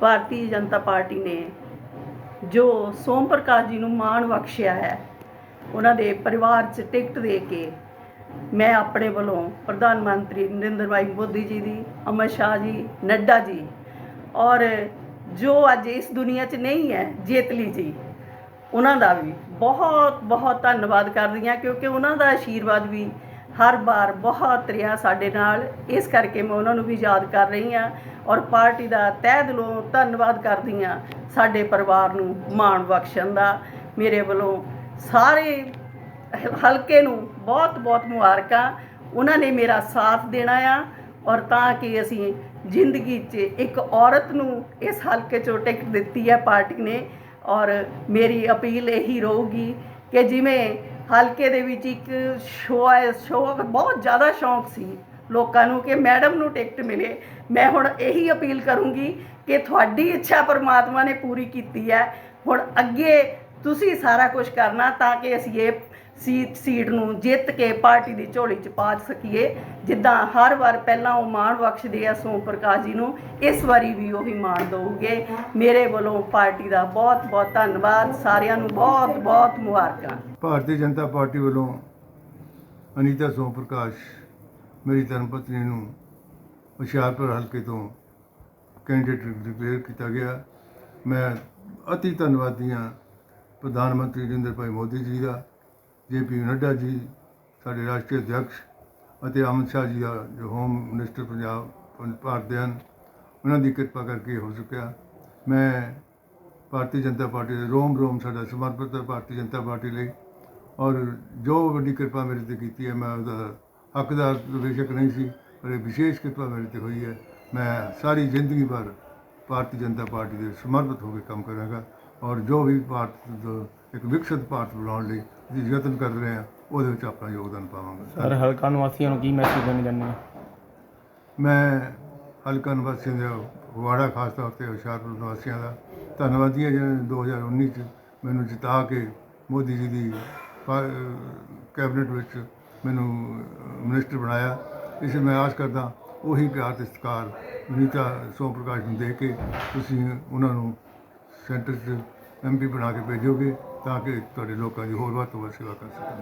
Bharatiya Janata party ਨੇ ਜੋ ਸੋਮ ਪ੍ਰਕਾਸ਼ ਜੀ ਨੂੰ ਮਾਣ ਬਖਸ਼ਿਆ ਹੈ, ਉਹਨਾਂ ਦੇ ਪਰਿਵਾਰ 'ਚ ਟਿਕਟ ਦੇ ਕੇ ਮੈਂ ਆਪਣੇ ਵੱਲੋਂ ਪ੍ਰਧਾਨ ਮੰਤਰੀ ਨਰਿੰਦਰ ਭਾਈ ਮੋਦੀ ਜੀ ਦੀ ਅਮਿਤ ਸ਼ਾਹ ਜੀ, ਨੱਡਾ ਜੀ ਔਰ ਜੋ ਅੱਜ ਇਸ ਦੁਨੀਆ 'ਚ ਨਹੀਂ ਹੈ, ਜੇਤਲੀ ਜੀ, ਉਹਨਾਂ ਦਾ ਵੀ ਬਹੁਤ ਬਹੁਤ ਧੰਨਵਾਦ ਕਰਦੀ ਹਾਂ ਕਿਉਂਕਿ ਉਹਨਾਂ ਦਾ ਆਸ਼ੀਰਵਾਦ ਵੀ ਹਰ ਵਾਰ ਬਹੁਤ ਰਿਹਾ ਸਾਡੇ ਨਾਲ। ਇਸ ਕਰਕੇ ਮੈਂ ਉਹਨਾਂ ਨੂੰ ਵੀ ਯਾਦ ਕਰ ਰਹੀ ਹਾਂ ਔਰ ਪਾਰਟੀ ਦਾ ਤਹਿ ਦਿਲੋਂ ਧੰਨਵਾਦ ਕਰਦੀ ਹਾਂ ਸਾਡੇ ਪਰਿਵਾਰ ਨੂੰ ਮਾਣ ਬਖਸ਼ਣ ਦਾ। ਮੇਰੇ ਵੱਲੋਂ ਸਾਰੇ ਹਲਕੇ ਨੂੰ ਬਹੁਤ ਬਹੁਤ ਮੁਬਾਰਕਾਂ। ਉਹਨਾਂ ਨੇ ਮੇਰਾ ਸਾਥ ਦੇਣਾ ਆ ਔਰ ਤਾਂ ਕਿ ਅਸੀਂ ਜ਼ਿੰਦਗੀ 'ਚ ਇੱਕ ਔਰਤ ਨੂੰ ਇਸ ਹਲਕੇ 'ਚੋਂ ਟਿਕਟ ਦਿੱਤੀ ਹੈ ਪਾਰਟੀ ਨੇ। ਔਰ ਮੇਰੀ ਅਪੀਲ ਇਹੀ ਰਹੂਗੀ ਕਿ ਜਿਵੇਂ ਹਲਕੇ ਦੇ ਵਿੱਚ ਇੱਕ ਸ਼ੋਅ ਸ਼ੋਅ ਬਹੁਤ ਜ਼ਿਆਦਾ ਸ਼ੌਂਕ ਸੀ ਲੋਕਾਂ ਨੂੰ ਕਿ ਮੈਡਮ ਨੂੰ ਟਿਕਟ ਮਿਲੇ। ਮੈਂ ਹੁਣ ਇਹੀ ਅਪੀਲ ਕਰੂੰਗੀ ਕਿ ਤੁਹਾਡੀ ਇੱਛਾ ਪਰਮਾਤਮਾ ਨੇ ਪੂਰੀ ਕੀਤੀ ਹੈ। ਹੁਣ ਅੱਗੇ ਤੁਸੀਂ ਸਾਰਾ ਕੁਝ ਕਰਨਾ ਤਾਂ ਕਿ ਅਸੀਂ ਇਹ ਸੀਟ ਸੀਟ ਨੂੰ ਜਿੱਤ ਕੇ ਪਾਰਟੀ ਦੀ ਝੋਲੀ 'ਚ ਪਾ ਸਕੀਏ। ਜਿੱਦਾਂ ਹਰ ਵਾਰ ਪਹਿਲਾਂ ਉਹ ਮਾਣ ਬਖਸ਼ਦੇ ਆ, ਸੋਮ ਪ੍ਰਕਾਸ਼ ਜੀ ਨੂੰ, ਇਸ ਵਾਰੀ ਵੀ ਉਹੀ ਮਾਣ ਦਊਗੇ। ਮੇਰੇ ਵੱਲੋਂ ਪਾਰਟੀ ਦਾ ਬਹੁਤ ਬਹੁਤ ਧੰਨਵਾਦ। ਸਾਰਿਆਂ ਨੂੰ ਬਹੁਤ ਬਹੁਤ ਮੁਬਾਰਕਾਂ। ਭਾਰਤੀ ਜਨਤਾ ਪਾਰਟੀ ਵੱਲੋਂ ਅਨੀਤਾ ਸੋਮ ਪ੍ਰਕਾਸ਼, ਮੇਰੀ ਧਰਮ ਪਤਨੀ ਨੂੰ ਹੁਸ਼ਿਆਰਪੁਰ ਹਲਕੇ ਤੋਂ ਕੈਂਡੀਡੇਟ ਡਿਕਲੇਅਰ ਕੀਤਾ ਗਿਆ। ਮੈਂ ਅਤੀ ਧੰਨਵਾਦੀ ਹਾਂ ਪ੍ਰਧਾਨ ਮੰਤਰੀ ਨਰਿੰਦਰ ਭਾਈ ਮੋਦੀ ਜੀ ਦਾ। ਜੇ ਪੀ ਨੱਡਾ ਜੀ, ਸਾਡੇ ਰਾਸ਼ਟਰੀ ਅਧਿਕਸ਼ ਅਤੇ ਅਮਿਤ ਸ਼ਾਹ ਜੀ ਦਾ ਜੋ ਹੋਮ ਮਿਨਿਸਟਰ ਪੰਜਾਬ, ਪੰ- ਭਾਰਤ ਦੇ ਹਨ। ਉਹਨਾਂ ਦੀ ਕਿਰਪਾ ਕਰਕੇ ਹੋ ਚੁੱਕਿਆ। ਮੈਂ ਭਾਰਤੀ ਜਨਤਾ ਪਾਰਟੀ ਦੇ ਰੋਮ ਰੋਮ ਸਾਡਾ ਸਮਰਪਿਤ ਹੈ, ਭਾਰਤੀ ਜਨਤਾ ਪਾਰਟੀ ਲਈ। ਔਰ ਜੋ ਵੱਡੀ ਕਿਰਪਾ ਮੇਰੇ ਤੇ ਕੀਤੀ ਹੈ, ਮੈਂ ਉਹਦਾ ਹੱਕਦਾਰ ਬੇਸ਼ੱਕ ਨਹੀਂ ਸੀ, ਪਰ ਇਹ ਵਿਸ਼ੇਸ਼ ਕਿਰਪਾ ਮੇਰੇ ਤੇ ਹੋਈ ਹੈ। ਮੈਂ ਸਾਰੀ ਜ਼ਿੰਦਗੀ ਭਰ ਭਾਰਤੀ ਜਨਤਾ ਪਾਰਟੀ ਦੇ ਸਮਰਪਿਤ ਹੋ ਕੇ ਕੰਮ ਕਰਾਂਗਾ। ਔਰ ਜੋ ਵੀ ਭਾਰਤ ਇੱਕ ਵਿਕਸਿਤ ਭਾਰਤ ਬਣਾਉਣ ਲਈ ਅਸੀਂ ਯਤਨ ਕਰ ਰਹੇ ਹਾਂ ਉਹਦੇ ਵਿੱਚ ਆਪਣਾ ਯੋਗਦਾਨ ਪਾਵਾਂਗਾ। ਸਰ ਹਲਕਾ ਨਿਵਾਸੀਆਂ ਨੂੰ ਕੀ ਮੈਸੇਜ ਦੇਣਾ ਚਾਹੁੰਦੇ ਮੈਂ ਹਲਕਾ ਨਿਵਾਸੀਆਂ ਦੇ ਵਾੜਾ ਖਾਸ ਤੌਰ ਤੇ ਹੁਸ਼ਿਆਰਪੁਰ ਨਿਵਾਸੀਆਂ ਦਾ ਧੰਨਵਾਦੀ ਹਾਂ ਜਿਹਨਾਂ ਨੇ 2019 ਚ ਮੈਨੂੰ ਜਿਤਾ ਕੇ ਮੋਦੀ ਜੀ ਦੀ ਕੈਬਨਿਟ ਵਿੱਚ ਮੈਨੂੰ ਮਿਨਿਸਟਰ ਬਣਾਇਆ। ਇਸ ਲਈ ਮੈਂ ਆਸ ਕਰਦਾ ਉਹੀ ਪਿਆਰ ਤੇ ਸਤਿਕਾਰ ਨੀਤਾ ਸੋਮ ਪ੍ਰਕਾਸ਼ ਨੂੰ ਦੇ ਕੇ ਤੁਸੀਂ ਉਹਨਾਂ ਨੂੰ ਸੈਂਟਰ 'ਚ ਐਮਪੀ ਬਣਾ ਕੇ ਭੇਜੋਗੇ ਤਾਂ ਕਿ ਤੁਹਾਡੇ ਲੋਕਾਂ ਦੀ ਹੋਰ ਵੱਧ ਤੋਂ ਵੱਧ ਸੇਵਾ ਕਰ ਸਕਣ।